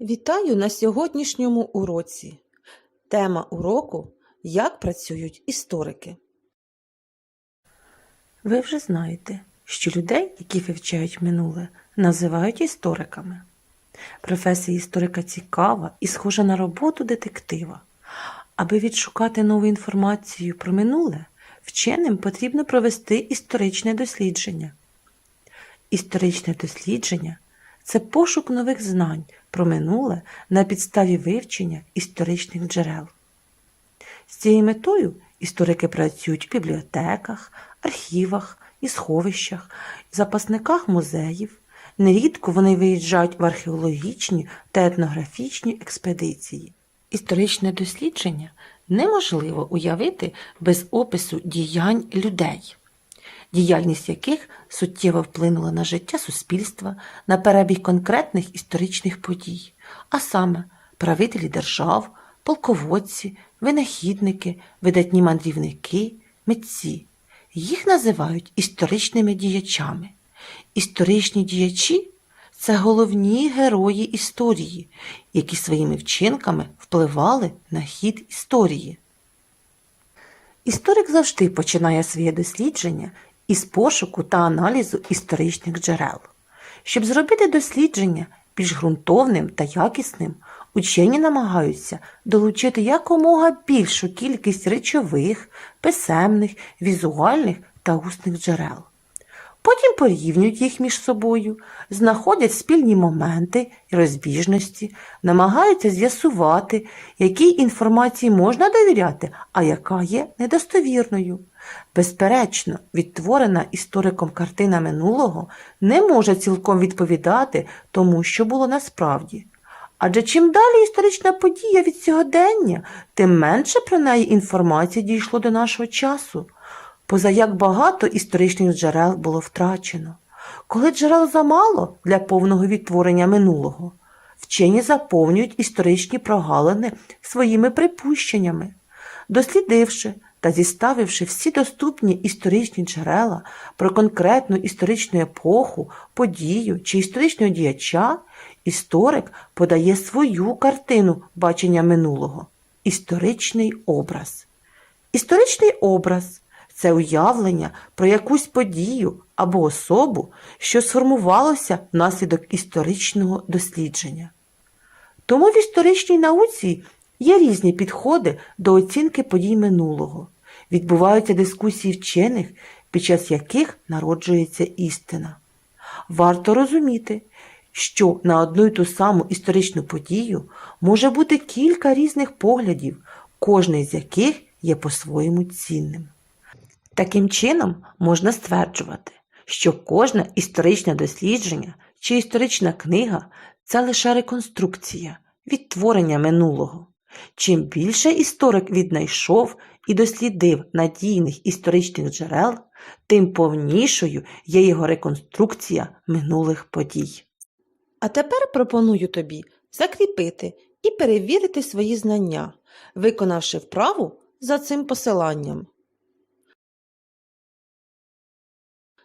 Вітаю на сьогоднішньому уроці. Тема уроку Як працюють історики. Ви вже знаєте, що людей, які вивчають минуле, називають істориками. Професія історика цікава і схожа на роботу детектива. Аби відшукати нову інформацію про минуле, вченим потрібно провести історичне дослідження. Історичне дослідження це пошук нових знань про минуле на підставі вивчення історичних джерел. З цією метою історики працюють в бібліотеках, архівах і сховищах, запасниках музеїв. Нерідко вони виїжджають в археологічні та етнографічні експедиції. Історичне дослідження неможливо уявити без опису діянь людей діяльність яких суттєво вплинула на життя суспільства, на перебіг конкретних історичних подій, а саме правителі держав, полководці, винахідники, видатні мандрівники, митці. Їх називають історичними діячами. Історичні діячі це головні герої історії, які своїми вчинками впливали на хід історії. Історик завжди починає своє дослідження із пошуку та аналізу історичних джерел. Щоб зробити дослідження більш ґрунтовним та якісним, учені намагаються долучити якомога більшу кількість речових, писемних, візуальних та усних джерел. Потім порівнюють їх між собою, знаходять спільні моменти і розбіжності, намагаються з'ясувати, якій інформації можна довіряти, а яка є недостовірною. Безперечно, відтворена істориком картина минулого не може цілком відповідати тому, що було насправді. Адже чим далі історична подія від сьогодення, тим менше про неї інформації дійшло до нашого часу. Поза як багато історичних джерел було втрачено. Коли джерел замало для повного відтворення минулого, вчені заповнюють історичні прогалини своїми припущеннями. Дослідивши та зіставивши всі доступні історичні джерела про конкретну історичну епоху, подію чи історичного діяча, історик подає свою картину бачення минулого історичний образ. Історичний образ це уявлення про якусь подію або особу, що сформувалося внаслідок історичного дослідження. Тому в історичній науці є різні підходи до оцінки подій минулого. Відбуваються дискусії вчених, під час яких народжується істина. Варто розуміти, що на одну й ту саму історичну подію може бути кілька різних поглядів, кожний з яких є по-своєму цінним. Таким чином можна стверджувати, що кожне історичне дослідження чи історична книга це лише реконструкція, відтворення минулого. Чим більше історик віднайшов і дослідив надійних історичних джерел, тим повнішою є його реконструкція минулих подій. А тепер пропоную тобі закріпити і перевірити свої знання, виконавши вправу за цим посиланням.